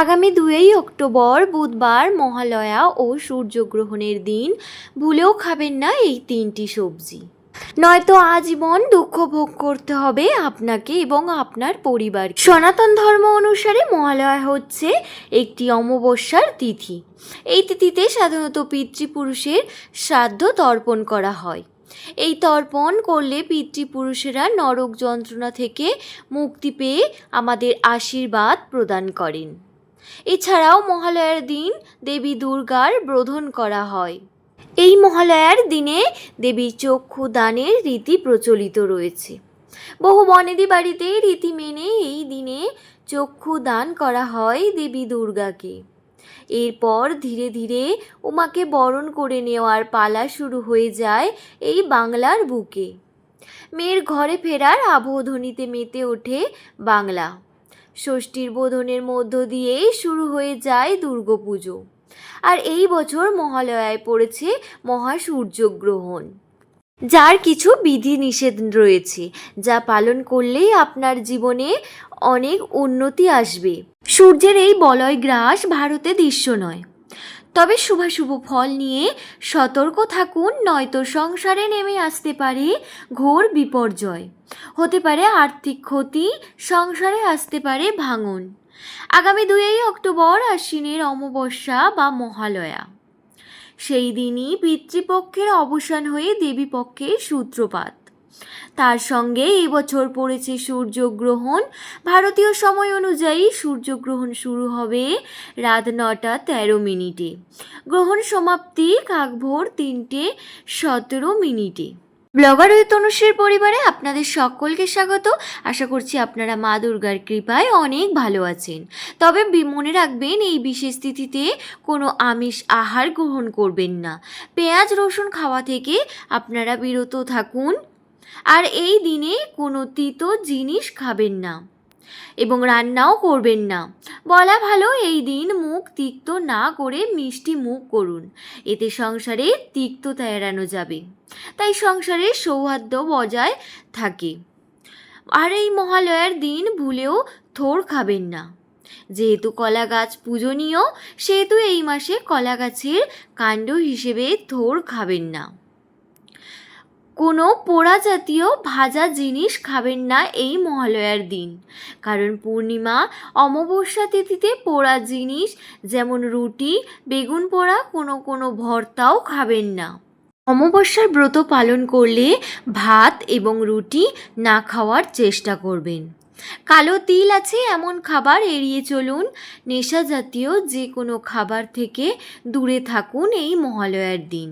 আগামী দুই অক্টোবর বুধবার মহালয়া ও সূর্যগ্রহণের দিন। ভুলেও খাবেন না এই তিনটি সবজি। নয়তো আজীবন দুঃখ ভোগ করতে হবে আপনাকে এবং আপনার পরিবার। সনাতন ধর্ম অনুসারে মহালয়া হচ্ছে একটি অমাবস্যার তিথি। এই তিথিতে সাধারণত পিতৃপুরুষের শ্রাদ্ধ তর্পণ করা হয়। এই তর্পণ করলে পিতৃপুরুষেরা নরক যন্ত্রণা থেকে মুক্তি পেয়ে আমাদের আশীর্বাদ প্রদান করেন। এছাড়াও মহালয়ার দিন দেবী দুর্গার বোধন করা হয়। এই মহালয়ার দিনে দেবীর চক্ষু দানের রীতি প্রচলিত রয়েছে। বহু বনেদি বাড়িতে রীতি মেনে এই দিনে চক্ষু দান করা হয় দেবী দুর্গাকে। এরপর ধীরে ধীরে উমাকে বরণ করে নেওয়ার পালা শুরু হয়ে যায় এই বাংলার বুকে। মেয়ের ঘরে ফেরার আবহধ্বনিতে মেতে ওঠে বাংলা। ষষ্ঠীর বোধনের মধ্য দিয়েই শুরু হয়ে যায় দুর্গাপুজো। আর এই বছর মহালয়ায় পড়েছে মহাসূর্যগ্রহণ। যার কিছু বিধি নিষেধ রয়েছে, যা পালন করলেই আপনার জীবনে অনেক উন্নতি আসবে। সূর্যের এই বলয় গ্রাস ভারতে দৃশ্য নয়। তবে শুভাশুভ ফল নিয়ে সতর্ক থাকুন, নয়তো সংসারে নেমে আসতে পারে ঘোর বিপর্যয়। হতে পারে আর্থিক ক্ষতি, সংসারে আসতে পারে ভাঙন। আগামী দুই অক্টোবর আশ্বিনের অমাবস্যা বা মহালয়া। সেই দিনই পিতৃপক্ষের অবসান হয়ে দেবীপক্ষের সূত্রপাত। তার সঙ্গে এবছর পড়েছে সূর্যগ্রহণ। ভারতীয় সময় অনুযায়ী সূর্যগ্রহণ শুরু হবে রাত নটা তেরো মিনিটে। গ্রহণ সমাপ্তি কাকভোর তিনটে সতেরো মিনিটে। ব্লগার ওই তনুশ্রীর পরিবারে আপনাদের সকলকে স্বাগত। আশা করছি আপনারা মা দুর্গার কৃপায় অনেক ভালো আছেন। তবে মনে রাখবেন, এই বিশেষ তিথিতে কোনো আমিষ আহার গ্রহণ করবেন না। পেঁয়াজ, রসুন খাওয়া থেকে আপনারা বিরত থাকুন। আর এই দিনে কোনো তিত জিনিস খাবেন না। এবং রান্নাও করবেন না। বলা ভালো, এই দিন মুখ তিক্ত না করে মিষ্টি মুখ করুন। এতে সংসারে তিক্ততা এড়ানো যাবে। তাই সংসারে সৌহার্দ্য বজায় থাকে। আর এই মহালয়ার দিন ভুলেও থোর খাবেন না। যেহেতু কলা গাছ পূজনীয়, সেহেতু এই মাসে কলা গাছের কাণ্ড হিসেবে থোর খাবেন না। কোনো পোড়া জাতীয় ভাজা জিনিস খাবেন না এই মহালয়ার দিন। কারণ পূর্ণিমা অমাবস্যা তিথিতে পোড়া জিনিস, যেমন রুটি, বেগুন পোড়া, কোনো কোনো ভর্তাও খাবেন না। অমাবস্যার ব্রত পালন করলে ভাত এবং রুটি না খাওয়ার চেষ্টা করবেন। কালো তিল আছে এমন খাবার, এড়িয়ে চলুন। নেশা জাতীয় যে কোনো খাবার থেকে দূরে থাকুন এই মহালয়ার দিন।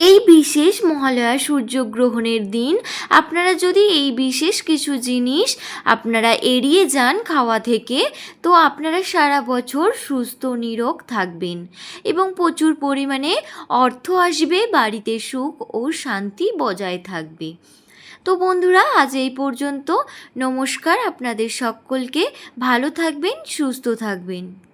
এই বিশেষ মহালয়া সূর্যগ্রহণের দিন, আপনারা যদি এই বিশেষ কিছু জিনিস আপনারা এড়িয়ে যান খাওয়া থেকে, তো আপনারা সারা বছর সুস্থ, নিরোগ থাকবেন এবং প্রচুর পরিমাণে অর্থ আসবে, বাড়িতে সুখ ও শান্তি বজায় থাকবে। তো বন্ধুরা, আজ এই পর্যন্ত। নমস্কার, আপনাদের সকলকে। ভালো থাকবেন, সুস্থ থাকবেন।